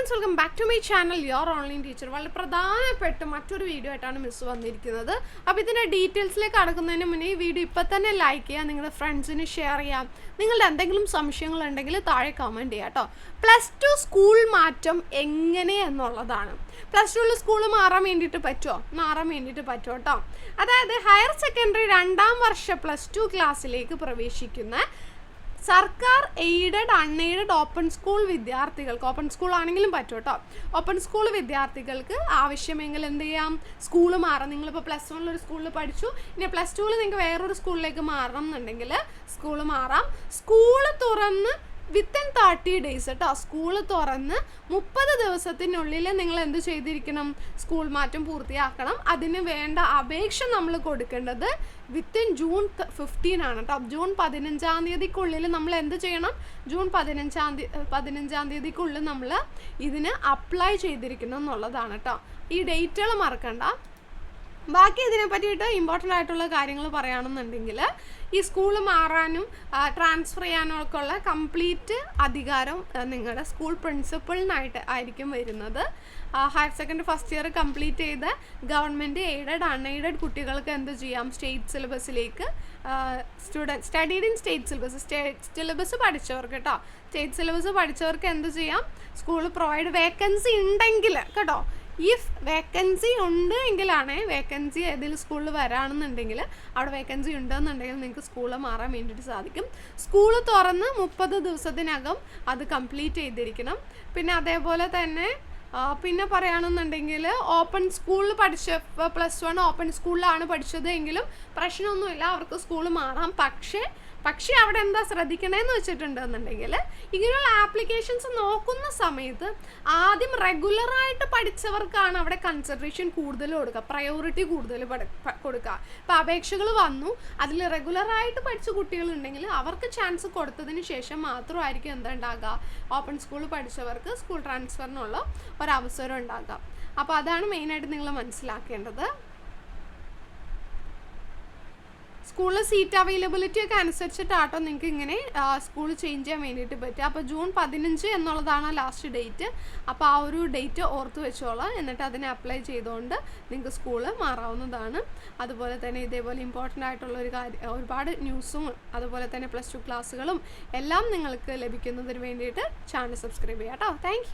Friends welcome back to my channel your online teacher വളരെ പ്രധാനപ്പെട്ട മറ്റൊരു വീഡിയോ ആയിട്ടാണ് മിസ് വന്നിരിക്കുന്നത്. അപ്പോൾ ഇതിന്റെ ഡീറ്റെയിൽസിലേക്ക് കടക്കുന്നതിന് മുന്നേ ഈ വീഡിയോ ഇപ്പം തന്നെ ലൈക്ക് ചെയ്യാം നിങ്ങളുടെ ഫ്രണ്ട്സിന് ഷെയർ ചെയ്യാം. നിങ്ങളുടെ എന്തെങ്കിലും സംശയങ്ങളുണ്ടെങ്കിൽ താഴെ കമന്റ് ചെയ്യാം കേട്ടോ പ്ലസ് ടു സ്കൂൾ മാറ്റം എങ്ങനെ എന്നുള്ളതാണ്. പ്ലസ് ടുവിൽ സ്കൂൾ മാറാൻ വേണ്ടിയിട്ട് പറ്റുമോ മാറാൻ വേണ്ടിയിട്ട് പറ്റുമോ കേട്ടോ അതായത് ഹയർ സെക്കൻഡറി രണ്ടാം വർഷ പ്ലസ് ടു ക്ലാസ്സിലേക്ക് പ്രവേശിക്കുന്ന സർക്കാർ എയ്ഡഡ് അൺഎയ്ഡഡ് ഓപ്പൺ സ്കൂൾ വിദ്യാർത്ഥികൾക്ക് ഓപ്പൺ സ്കൂൾ ആണെങ്കിലും പറ്റും കേട്ടോ ഓപ്പൺ സ്കൂൾ വിദ്യാർത്ഥികൾക്ക് ആവശ്യമെങ്കിൽ എന്ത് ചെയ്യാം? സ്കൂൾ മാറാം നിങ്ങളിപ്പോൾ പ്ലസ് വണ്ണിൽ ഒരു സ്കൂളിൽ പഠിച്ചു. ഇനി പ്ലസ് ടുവിൽ നിങ്ങൾക്ക് വേറൊരു സ്കൂളിലേക്ക് മാറണം എന്നുണ്ടെങ്കിൽ സ്കൂൾ മാറാം. സ്കൂൾ തുറന്ന് വിത്തിൻ തേർട്ടി ഡേയ്സ് കേട്ടോ സ്കൂൾ തുറന്ന് മുപ്പത് ദിവസത്തിനുള്ളിൽ നിങ്ങൾ എന്ത് ചെയ്തിരിക്കണം? സ്കൂൾ മാറ്റം പൂർത്തിയാക്കണം. അതിന് വേണ്ട അപേക്ഷ നമ്മൾ കൊടുക്കേണ്ടത് വിത്തിൻ ജൂൺ ഫിഫ്റ്റീൻ ആണ് കേട്ടോ ജൂൺ പതിനഞ്ചാം തീയതിക്കുള്ളിൽ നമ്മൾ എന്ത് ചെയ്യണം? ജൂൺ പതിനഞ്ചാം തീയതി പതിനഞ്ചാം തീയതിക്കുള്ളിൽ നമ്മൾ ഇതിന് അപ്ലൈ ചെയ്തിരിക്കണം എന്നുള്ളതാണ് കേട്ടോ ഈ ഡേറ്റുകൾ മറക്കണ്ട. ബാക്കി ഇതിനെ പറ്റിയിട്ട് ഇമ്പോർട്ടന്റ് ആയിട്ടുള്ള കാര്യങ്ങൾ പറയുകയാണെന്നുണ്ടെങ്കിൽ ഈ സ്കൂൾ മാറാനും ട്രാൻസ്ഫർ ചെയ്യാനും ഒക്കെ ഉള്ള കംപ്ലീറ്റ് അധികാരം നിങ്ങളുടെ സ്കൂൾ പ്രിൻസിപ്പളിനായിട്ട് ആയിരിക്കും വരുന്നത്. Higher secondary first year complete ചെയ്ത് ഗവൺമെന്റ് എയ്ഡഡ് അൺഎയ്ഡഡ് കുട്ടികൾക്ക് എന്ത് ചെയ്യാം? State സിലബസിലേക്ക് student studied in state syllabus state syllabus പഠിച്ചവർക്ക് കേട്ടോ സ്റ്റേറ്റ് സിലബസ് പഠിച്ചവർക്ക് എന്ത് ചെയ്യാം? സ്കൂൾ പ്രൊവൈഡ് വേക്കൻസി ഉണ്ടെങ്കിൽ കേട്ടോ. ഇഫ് വേക്കൻസി ഉണ്ട് എങ്കിലാണ് വേക്കൻസി ഏതെങ്കിലും സ്കൂളിൽ വരാണെന്നുണ്ടെങ്കിൽ അവിടെ വേക്കൻസി ഉണ്ടെന്നുണ്ടെങ്കിൽ നിങ്ങൾക്ക് സ്കൂളിൽ മാറാൻ വേണ്ടിയിട്ട് സാധിക്കും. സ്കൂൾ തുറന്ന് മുപ്പത് ദിവസത്തിനകം അത് കംപ്ലീറ്റ് ചെയ്തിരിക്കണം. പിന്നെ അതേപോലെ തന്നെ പിന്നെ പറയുകയാണെന്നുണ്ടെങ്കിൽ ഓപ്പൺ സ്കൂളിൽ പഠിച്ച പ്ലസ് വൺ ഓപ്പൺ സ്കൂളിലാണ് പഠിച്ചത് എങ്കിലും പ്രശ്നമൊന്നുമില്ല അവർക്ക് സ്കൂൾ മാറാം. പക്ഷേ പക്ഷേ അവിടെ എന്താ ശ്രദ്ധിക്കണേന്ന് വെച്ചിട്ടുണ്ടെന്നുണ്ടെങ്കിൽ ഇങ്ങനെയുള്ള ആപ്ലിക്കേഷൻസ് നോക്കുന്ന സമയത്ത് ആദ്യം റെഗുലറായിട്ട് പഠിച്ചവർക്കാണ് അവിടെ കൺസിഡറേഷൻ കൂടുതൽ കൊടുക്കുക. പ്രയോറിറ്റി കൂടുതൽ കൊടുക്കുക. അപ്പോൾ അപേക്ഷകൾ വന്നു. അതിൽ റെഗുലറായിട്ട് പഠിച്ച കുട്ടികളുണ്ടെങ്കിൽ അവർക്ക് ചാൻസ് കൊടുത്തതിന് ശേഷം മാത്രമായിരിക്കും എന്താ ഉണ്ടാകുക? ഓപ്പൺ സ്കൂൾ പഠിച്ചവർക്ക് സ്കൂൾ ട്രാൻസ്ഫറിനുള്ള ഒരവസരം ഉണ്ടാകുക. അപ്പോൾ അതാണ് മെയിനായിട്ട് നിങ്ങൾ മനസ്സിലാക്കേണ്ടത്. സ്കൂളിൽ സീറ്റ് അവൈലബിലിറ്റി ഒക്കെ അനുസരിച്ചിട്ടാട്ടോ നിങ്ങൾക്ക് ഇങ്ങനെ സ്കൂൾ ചേഞ്ച് ചെയ്യാൻ വേണ്ടിയിട്ട് പറ്റുക. അപ്പോൾ ജൂൺ പതിനഞ്ച് എന്നുള്ളതാണ് ലാസ്റ്റ് ഡേറ്റ് അപ്പോൾ ആ ഒരു ഡേറ്റ് ഓർത്ത് വെച്ചോളാം. എന്നിട്ട് അതിനെ അപ്ലൈ ചെയ്തുകൊണ്ട് നിങ്ങൾക്ക് സ്കൂൾ മാറാവുന്നതാണ്. അതുപോലെ തന്നെ ഇതേപോലെ ഇമ്പോർട്ടന്റ് ആയിട്ടുള്ള ഒരു കാര്യം ഒരുപാട് ന്യൂസും അതുപോലെ തന്നെ പ്ലസ് ടു ക്ലാസ്സുകളും എല്ലാം നിങ്ങൾക്ക് ലഭിക്കുന്നതിന് വേണ്ടിയിട്ട് ചാനൽ സബ്സ്ക്രൈബ് ചെയ്യാം കേട്ടോ താങ്ക്